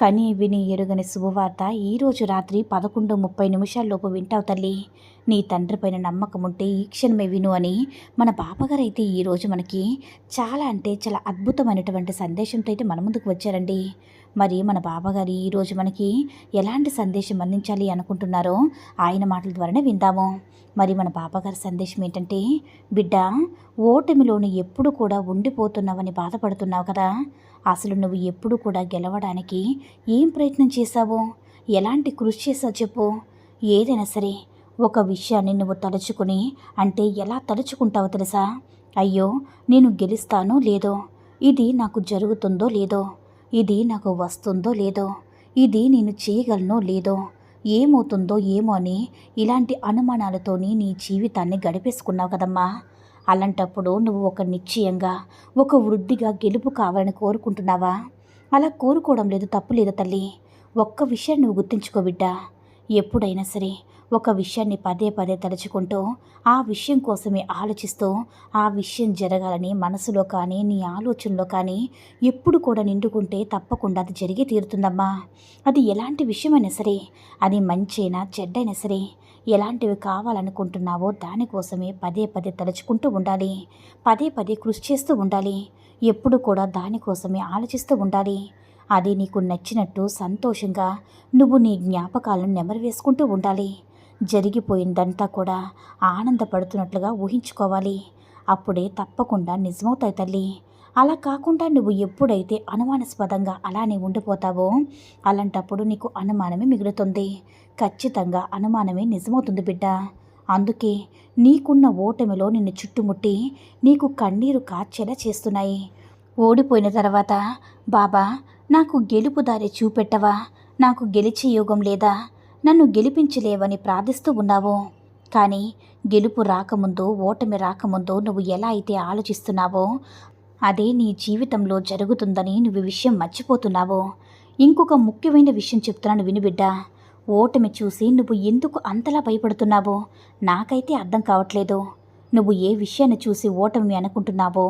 కని విని ఎరుగని శుభవార్త ఈరోజు రాత్రి పదకొండు ముప్పై నిమిషాల్లోపు వింటావు తల్లి. నీ తండ్రి పైన నమ్మకం ఉంటే ఈ క్షణమే విను అని మన బాబాగారు అయితే ఈరోజు మనకి చాలా అంటే చాలా అద్భుతమైనటువంటి సందేశంతో అయితే మన ముందుకు వచ్చారండి. మరి మన బాబాగారు ఈరోజు మనకి ఎలాంటి సందేశం అందించాలి అనుకుంటున్నారో ఆయన మాటల ద్వారానే విందాము. మరి మన బాబాగారి సందేశం ఏంటంటే బిడ్డ ఓటమిలోని ఎప్పుడు కూడా ఉండిపోతున్నావని బాధపడుతున్నావు కదా. అసలు నువ్వు ఎప్పుడు కూడా గెలవడానికి ఏం ప్రయత్నం చేశావో? ఎలాంటి కృషి చేసావు చెప్పు. ఏదైనా సరే ఒక విషయాన్ని నువ్వు తలుచుకుని అంటే ఎలా తలుచుకుంటావో తెలుసా? అయ్యో నేను గెలుస్తానో లేదో? ఇది నాకు జరుగుతుందో లేదో? ఇది నాకు వస్తుందో లేదో? ఇది నేను చేయగలనో లేదో? ఏమవుతుందో ఏమో అని ఇలాంటి అనుమానాలతోని నీ జీవితాన్ని గడిపేసుకున్నావు కదమ్మా. అలాంటప్పుడు నువ్వు ఒక నిశ్చయంగా ఒక వృద్ధిగా గెలుపు కావాలని కోరుకుంటున్నావా? అలా కోరుకోవడం లేదు తప్పు లేదు తల్లి. ఒక్క విషయం నువ్వు గుర్తుంచుకో బిడ్డా. ఎప్పుడైనా సరే ఒక విషయాన్ని పదే పదే తలుచుకుంటూ ఆ విషయం కోసమే ఆలోచిస్తూ ఆ విషయం జరగాలని మనసులో కానీ నీ ఆలోచనలో కానీ ఎప్పుడు కూడా నిండుకుంటే తప్పకుండా అది జరిగి తీరుతుందమ్మా. అది ఎలాంటి విషయమైనా సరే అది మంచైనా చెడ్డైనా సరే ఎలాంటివి కావాలనుకుంటున్నావో దానికోసమే పదే పదే తలుచుకుంటూ ఉండాలి. పదే పదే కృషి చేస్తూ ఉండాలి. ఎప్పుడు కూడా దానికోసమే ఆలోచిస్తూ ఉండాలి. అది నీకు నచ్చినట్టు సంతోషంగా నువ్వు నీ జ్ఞాపకాలను నెమరు వేసుకుంటూ ఉండాలి. జరిగిపోయిందంతా కూడా ఆనందపడుతున్నట్లుగా ఊహించుకోవాలి. అప్పుడే తప్పకుండా నిజమవుతాయి తల్లి. అలా కాకుండా నువ్వు ఎప్పుడైతే అనుమానాస్పదంగా అలానే ఉండిపోతావో అలాంటప్పుడు నీకు అనుమానమే మిగులుతుంది. ఖచ్చితంగా అనుమానమే నిజమవుతుంది బిడ్డ. అందుకే నీకున్న ఓటమిలో నిన్ను చుట్టుముట్టి నీకు కన్నీరు కార్చేలా చేస్తున్నాయి. ఓడిపోయిన తర్వాత బాబా నాకు గెలుపు దారి చూపెట్టవా? నాకు గెలిచే యోగం లేదా? నన్ను గెలిపించలేవని ప్రార్థిస్తూ ఉన్నావు. కానీ గెలుపు రాకముందు ఓటమి రాకముందు నువ్వు ఎలా అయితే ఆలోచిస్తున్నావో అదే నీ జీవితంలో జరుగుతుందని నువ్వు విషయం మర్చిపోతున్నావు. ఇంకొక ముఖ్యమైన విషయం చెప్తున్నాను వినుబిడ్డ. ఓటమి చూసి నువ్వు ఎందుకు అంతలా భయపడుతున్నావో నాకైతే అర్థం కావట్లేదు. నువ్వు ఏ విషయాన్ని చూసి ఓటమి అనుకుంటున్నావో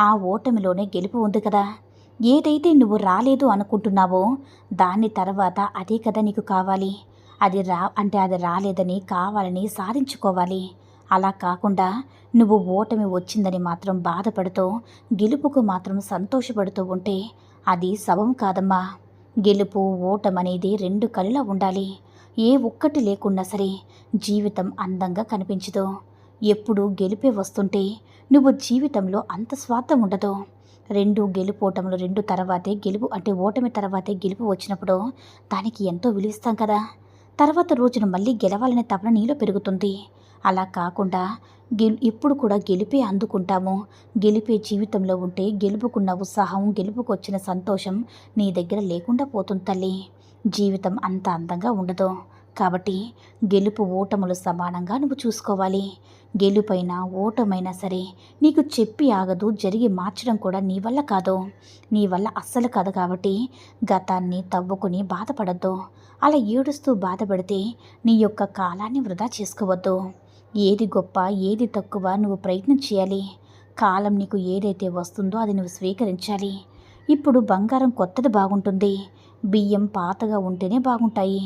ఆ ఓటమిలోనే గెలుపు ఉంది కదా. ఏదైతే నువ్వు రాలేదు అనుకుంటున్నావో దాని తర్వాత అదే కదా నీకు కావాలి. అది రా అంటే అది రాలేదని కావాలని సాధించుకోవాలి. అలా కాకుండా నువ్వు ఓటమి వచ్చిందని మాత్రం బాధపడుతూ గెలుపుకు మాత్రం సంతోషపడుతూ ఉంటే అది శవం కాదమ్మా. గెలుపు ఓటమనేది రెండు కళ్ళ ఉండాలి. ఏ ఒక్కటి లేకున్నా సరే జీవితం అందంగా కనిపించదు. ఎప్పుడు గెలిపే వస్తుంటే నువ్వు జీవితంలో అంత స్వార్థం ఉండదు. రెండు గెలుపోటములు రెండు తర్వాతే గెలుపు అంటే ఓటమి తర్వాతే గెలుపు వచ్చినప్పుడు దానికి ఎంతో విలువిస్తాం కదా. తర్వాత రోజున మళ్ళీ గెలవాలనే తపన నీలో పెరుగుతుంది. అలా కాకుండా గెలు ఎప్పుడు కూడా గెలిపే అందుకుంటాము. గెలిపే జీవితంలో ఉంటే గెలుపుకున్న ఉత్సాహం గెలుపుకొచ్చిన సంతోషం నీ దగ్గర లేకుండా పోతుంది తల్లి. జీవితం అంత అందంగా ఉండదు. కాబట్టి గెలుపు ఓటములు సమానంగా నువ్వు చూసుకోవాలి. గెలుపైనా ఓటమైనా సరే నీకు చెప్పి ఆగదు జరిగి మార్చడం కూడా నీ వల్ల కాదు. నీ వల్ల అస్సలు కాదు కాబట్టి గతాన్ని తవ్వుకుని బాధపడద్దు. అలా ఏడుస్తూ బాధపడితే నీ యొక్క కాలాన్ని వృధా చేసుకోవద్దు. ఏది గొప్ప ఏది తక్కువ నువ్వు ప్రయత్నం చేయాలి. కాలం నీకు ఏదైతే వస్తుందో అది నువ్వు స్వీకరించాలి. ఇప్పుడు బంగారం కొత్తది బాగుంటుంది. బియ్యం పాతగా ఉంటేనే బాగుంటాయి.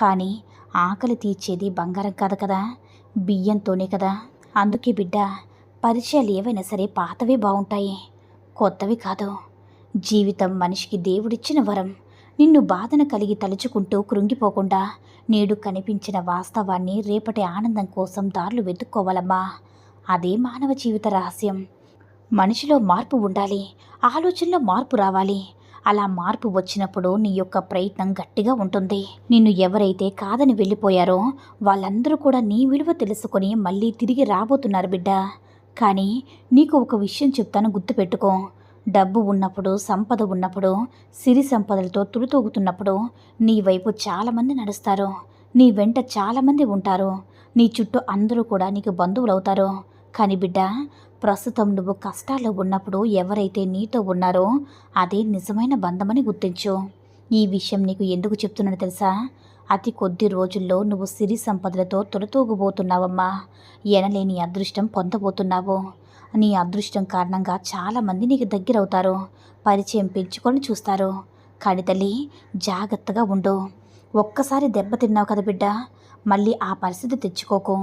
కానీ ఆకలి తీర్చేది బంగారం కాదు కదా బియ్యంతోనే కదా. అందుకే బిడ్డ పరిచయాలు ఏవైనా సరే పాతవే బాగుంటాయి. కొత్తవి కాదు. జీవితం మనిషికి దేవుడిచ్చిన వరం. నిన్ను బాధన కలిగి తలుచుకుంటూ కృంగిపోకుండా నేడు కనిపించిన వాస్తవాన్ని రేపటి ఆనందం కోసం దారులు వెతుక్కోవాలమ్మా. అదే మానవ జీవిత రహస్యం. మనిషిలో మార్పు ఉండాలి. ఆలోచనలో మార్పు రావాలి. అలా మార్పు వచ్చినప్పుడు నీ యొక్క ప్రయత్నం గట్టిగా ఉంటుంది. నిన్ను ఎవరైతే కాదని వెళ్ళిపోయారో వాళ్ళందరూ కూడా నీ విలువ తెలుసుకొని మళ్ళీ తిరిగి రాబోతున్నారు బిడ్డ. కానీ నీకు ఒక విషయం చెప్తాను గుర్తుపెట్టుకో. డబ్బు ఉన్నప్పుడు సంపద ఉన్నప్పుడు సిరి సంపదలతో తుడితూగుతున్నప్పుడు నీ వైపు చాలామంది నడుస్తారు. నీ వెంట చాలామంది ఉంటారు. నీ చుట్టూ అందరూ కూడా నీకు బంధువులు అవుతారు కానీ బిడ్డ ప్రస్తుతం నువ్వు కష్టాల్లో ఉన్నప్పుడు ఎవరైతే నీతో ఉన్నారో అదే నిజమైన బంధమని గుర్తించు. ఈ విషయం నీకు ఎందుకు చెప్తున్నాను తెలుసా? అతి కొద్ది రోజుల్లో నువ్వు సిరి సంపదలతో తొలతూగుబోతున్నావమ్మా. ఎనలేని అదృష్టం పొందబోతున్నావు. నీ అదృష్టం కారణంగా చాలామంది నీకు దగ్గరవుతారు. పరిచయం పెంచుకొని చూస్తారు. కానీ తల్లి జాగ్రత్తగా ఉండు. ఒక్కసారి దెబ్బతిన్నావు కదా బిడ్డ. మళ్ళీ ఆ పరిస్థితి తెచ్చుకోకు.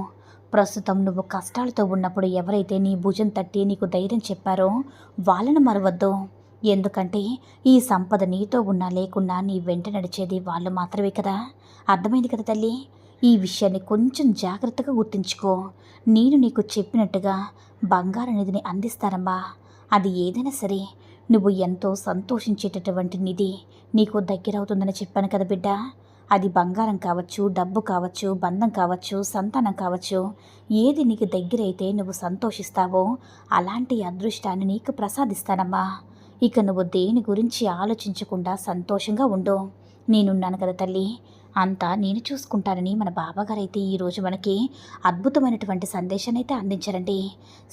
ప్రస్తుతం నువ్వు కష్టాలతో ఉన్నప్పుడు ఎవరైతే నీ భుజం తట్టి నీకు ధైర్యం చెప్పారో వాళ్ళను మరవద్దు. ఎందుకంటే ఈ సంపద నీతో ఉన్నా లేకున్నా నీ వెంట నడిచేది వాళ్ళు మాత్రమే కదా. అర్థమైంది కదా తల్లి? ఈ విషయాన్ని కొంచెం జాగ్రత్తగా గుర్తుంచుకో. నేను నీకు చెప్పినట్టుగా బంగారు నిధిని అందిస్తానమ్మా. అది ఏదైనా సరే నువ్వు ఎంతో సంతోషించేటటువంటి నిధి నీకు దగ్గరవుతుందని చెప్పాను కదా బిడ్డ. అది బంగారం కావచ్చు డబ్బు కావచ్చు బంధం కావచ్చు సంతానం కావచ్చు. ఏది నీకు దగ్గరైతే నువ్వు సంతోషిస్తావో అలాంటి అదృష్టాన్ని నీకు ప్రసాదిస్తానమ్మా. ఇక నువ్వు దేని గురించి ఆలోచించకుండా సంతోషంగా ఉండు. నేనున్నాను కదా తల్లి. అంతా నేను చూసుకుంటానని మన బాబాగారు అయితే ఈరోజు మనకి అద్భుతమైనటువంటి సందేశాన్ని అయితే అందించారండి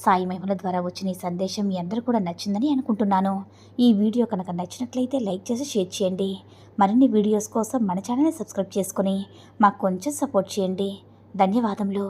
సాయి మహిమల ద్వారా వచ్చిన ఈ సందేశం మీ అందరూ కూడా నచ్చిందని అనుకుంటున్నాను. ఈ వీడియో కనుక నచ్చినట్లయితే లైక్ చేసి షేర్ చేయండి. మరిన్ని వీడియోస్ కోసం మన ఛానల్ని సబ్స్క్రైబ్ చేసుకొని మాకు కొంచెం సపోర్ట్ చేయండి. ధన్యవాదములు.